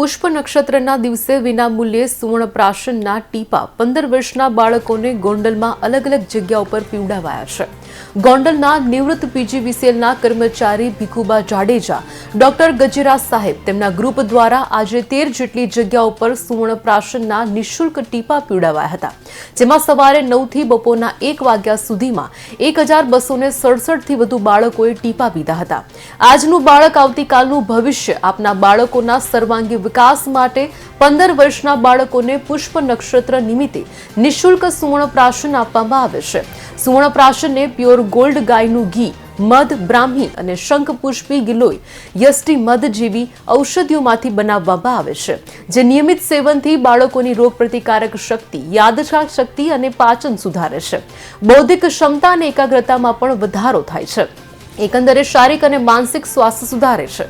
પુષ્પ નક્ષત્રના દિવસે વિનામૂલ્યે સુવર્ણપ્રાશનના ટીપા પંદર વર્ષના બાળકોને ગોંડલમાં અલગ અલગ જગ્યા ઉપર પીવડાવાયા છે. ગોંડલના નિવૃત્ત પીજીવીસીએલના કર્મચારી ભીખુબા જાડેજા, ડોક્ટર ગજેરા સાહેબ તેમના ગ્રુપ દ્વારા આજે તેર જેટલી જગ્યા ઉપર સુવર્ણપ્રાશનના નિઃશુલ્ક ટીપા પીવડાવાયા હતા. જેમાં સવારે નવથી બપોરના એક વાગ્યા સુધીમાં એક હજાર બસોને સડસઠથી વધુ બાળકોએ ટીપા પીધા હતા. આજનું બાળક આવતીકાલનું ભવિષ્ય આપના બાળકોના સર્વાંગી વિકાસ માટે પંદર વર્ષના બાળકોને પુષ્પ નક્ષત્ર નિમિત્તે નિઃશુલ્ક સુવર્ણપ્રાશન આપવામાં આવે છે. સુવર્ણપ્રાશનને પ્યોર ગોલ્ડ ગાયનું ઘી મધ બ્રાહ્મી અને શંખપુષ્પી ગિલોય યષ્ટી મધ જેવી ઔષધિઓમાંથી બનાવવામાં આવે છે, જે નિયમિત સેવનથી બાળકોની રોગ પ્રતિકારક શક્તિ, યાદશક્તિ શક્તિ અને પાચન સુધારે છે. બૌદ્ધિક ક્ષમતા અને એકાગ્રતામાં પણ વધારો થાય છે. એકંદરે શારીરિક અને માનસિક સ્વાસ્થ્ય સુધારે છે.